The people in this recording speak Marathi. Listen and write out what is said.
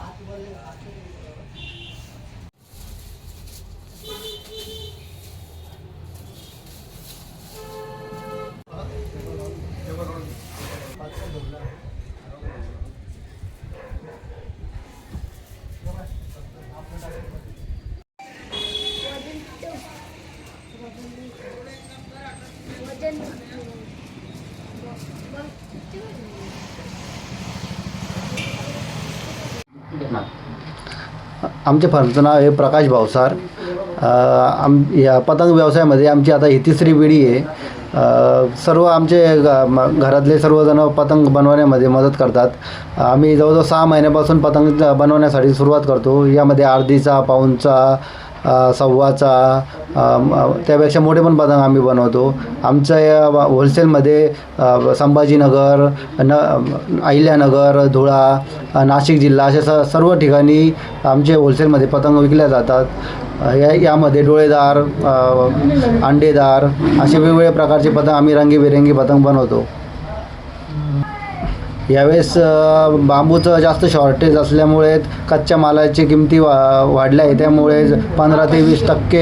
सात बजे आते आमच्या फर्मचं नाव आहे प्रकाश भावसार आम या पतंग व्यवसायामध्ये आमची आता ही तिसरी पिढी आहे. सर्व आमचे म- घरातले सर्वजण पतंग बनवण्यामध्ये मदत करतात. आम्ही जवळजवळ सहा महिन्यापासून पतंग बनवण्यासाठी सुरुवात करतो. यामध्ये अर्धीचा पाऊनचा सव्वाचा त्यापेक्षा मोठे पण पतंग आम्ही बनवतो. आमच्या या होलसेलमध्ये संभाजीनगर न अहिल्यानगर धुळा नाशिक जिल्हा अशा स सर्व ठिकाणी आमचे होलसेलमध्ये पतंग विकल्या जातात. या यामध्ये डोळेदार अंडेदार असे वेगवेगळ्या प्रकारचे पतंग आम्ही रंगीबेरंगी पतंग बनवतो. यावेळेस बांबूचं जास्त शॉर्टेज असल्यामुळे कच्च्या मालाची किमती वा वाढल्या आहे. त्यामुळे पंधरा ते वीस टक्के